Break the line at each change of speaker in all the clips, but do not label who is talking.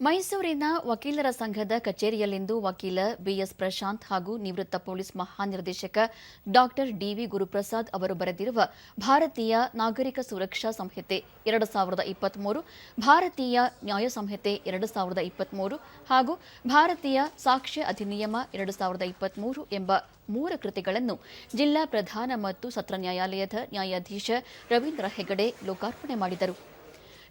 ಮೈಸೂರಿನ ವಕೀಲರ ಸಂಘದ ಕಚೇರಿಯಲ್ಲಿಂದು ವಕೀಲ ಬಿಎಸ್ ಪ್ರಶಾಂತ್ ಹಾಗೂ ನಿವೃತ್ತ ಪೊಲೀಸ್ ಮಹಾನಿರ್ದೇಶಕ ಡಾಕ್ಟರ್ ಡಿವಿ ಗುರುಪ್ರಸಾದ್ ಅವರು ಬರೆದಿರುವ ಭಾರತೀಯ ನಾಗರಿಕ ಸುರಕ್ಷಾ ಸಂಹಿತೆ ಎರಡು ಸಾವಿರದ ಇಪ್ಪತ್ಮೂರು, ಭಾರತೀಯ ನ್ಯಾಯ ಸಂಹಿತೆ ಎರಡು ಸಾವಿರದ ಇಪ್ಪತ್ಮೂರು ಹಾಗೂ ಭಾರತೀಯ ಸಾಕ್ಷ್ಯ ಅಧಿನಿಯಮ ಎರಡು ಸಾವಿರದ ಇಪ್ಪತ್ಮೂರು ಎಂಬ ಮೂರು ಕೃತಿಗಳನ್ನು ಜಿಲ್ಲಾ ಪ್ರಧಾನ ಮತ್ತು ಸತ್ರ ನ್ಯಾಯಾಲಯದ ನ್ಯಾಯಾಧೀಶ ರವೀಂದ್ರ ಹೆಗಡೆ ಲೋಕಾರ್ಪಣೆ ಮಾಡಿದರು.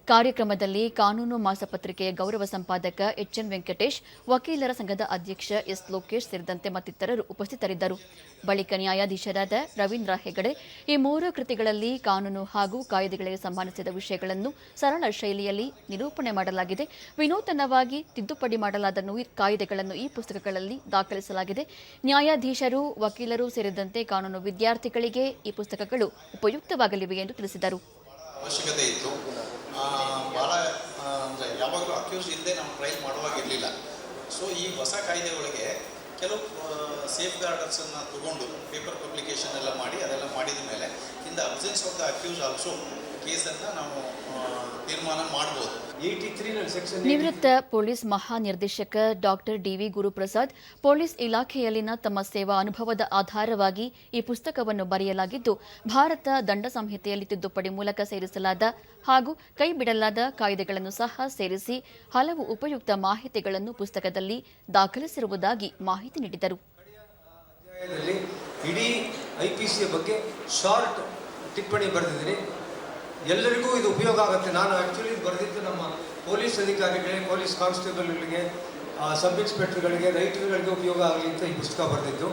ಕಾರ್ಯಕ್ರಮದಲ್ಲಿ ಕಾನೂನು ಮಾಸಪತ್ರಿಕೆಯ ಗೌರವ ಸಂಪಾದಕ ಎಚ್ಎನ್ ವೆಂಕಟೇಶ್, ವಕೀಲರ ಸಂಘದ ಅಧ್ಯಕ್ಷ ಎಸ್ ಲೋಕೇಶ್ ಸೇರಿದಂತೆ ಮತ್ತಿತರರು ಉಪಸ್ಥಿತರಿದ್ದರು. ಬಳಿಕ ನ್ಯಾಯಾಧೀಶರಾದ ರವೀಂದ್ರ ಹೆಗಡೆ ಈ ಮೂರು ಕೃತಿಗಳಲ್ಲಿ ಕಾನೂನು ಹಾಗೂ ಕಾಯ್ದೆಗಳಿಗೆ ಸಂಬಂಧಿಸಿದ ವಿಷಯಗಳನ್ನು ಸರಳ ಶೈಲಿಯಲ್ಲಿ ನಿರೂಪಣೆ ಮಾಡಲಾಗಿದೆ. ವಿನೂತನವಾಗಿ ತಿದ್ದುಪಡಿ ಮಾಡಲಾದ ಕಾಯ್ದೆಗಳನ್ನು ಈ ಪುಸ್ತಕಗಳಲ್ಲಿ ದಾಖಲಿಸಲಾಗಿದೆ. ನ್ಯಾಯಾಧೀಶರು, ವಕೀಲರು ಸೇರಿದಂತೆ ಕಾನೂನು ವಿದ್ಯಾರ್ಥಿಗಳಿಗೆ ಈ ಪುಸ್ತಕಗಳು ಉಪಯುಕ್ತವಾಗಲಿವೆ ಎಂದು ತಿಳಿಸಿದರು.
ಭಾಳ ಅಂದರೆ ಯಾವಾಗಲೂ ಅಕ್ಯೂಸ್ ಇಲ್ಲದೆ ನಾವು ಟ್ರೈಲ್ ಮಾಡುವಾಗಿರಲಿಲ್ಲ. ಸೊ ಈ ಹೊಸ ಕಾಯ್ದೆ ಒಳಗೆ ಕೆಲವು ಸೇಫ್ ಗಾರ್ಡರ್ಸನ್ನು ತಗೊಂಡು ಪೇಪರ್ ಪಬ್ಲಿಕೇಶನ್ ಎಲ್ಲ ಮಾಡಿ ಅದೆಲ್ಲ ಮಾಡಿದ ಮೇಲೆ in the absence of the accuse also ಕೇಸನ್ನು ನಾವು ತೀರ್ಮಾನ ಮಾಡ್ಬೋದು.
ನಿವೃತ್ತ ಪೊಲೀಸ್ ಮಹಾನಿರ್ದೇಶಕ doctor D V Guruprasad police ಇಲಾಖೆಯಲ್ಲಿನ ತಮ್ಮ ಸೇವಾ ಅನುಭವದ ಆಧಾರವಾಗಿ ಈ ಪುಸ್ತಕವನ್ನು ಬರೆಯಲಾಗಿದ್ದು ಭಾರತ ದಂಡ ಸಂಹಿತೆಯಲ್ಲಿ ತಿದ್ದುಪಡಿ ಮೂಲಕ ಸೇರಿಸಲಾದ ಹಾಗೂ ಕೈಬಿಡಲಾದ ಕಾಯ್ದೆಗಳನ್ನು ಸಹ ಸೇರಿಸಿ ಹಲವು ಉಪಯುಕ್ತ ಮಾಹಿತಿಗಳನ್ನು ಪುಸ್ತಕದಲ್ಲಿ ದಾಖಲಿಸಿರುವುದಾಗಿ ಮಾಹಿತಿ ನೀಡಿದರು.
ಬಗ್ಗೆ ಶಾರ್ಟ್ ಟಿಪ್ಪಣಿ ಬರೆದಿದ್ದೀನಿ. ಎಲ್ಲರಿಗೂ ಇದು ಉಪಯೋಗ ಆಗುತ್ತೆ. ನಾನು ಆ್ಯಕ್ಚುಲಿ ಬರೆದಿದ್ದು ನಮ್ಮ ಪೊಲೀಸ್ ಅಧಿಕಾರಿಗಳಿಗೆ, ಪೊಲೀಸ್ ಕಾನ್ಸ್ಟೇಬಲ್ಗಳಿಗೆ ಸಬ್ ಇನ್ಸ್ಪೆಕ್ಟರ್ಗಳಿಗೆ ರೈಟರ್ಗಳಿಗೆ ಉಪಯೋಗ ಆಗಲಿ ಅಂತ ಈ ಪುಸ್ತಕ ಬರೆದಿದ್ದು.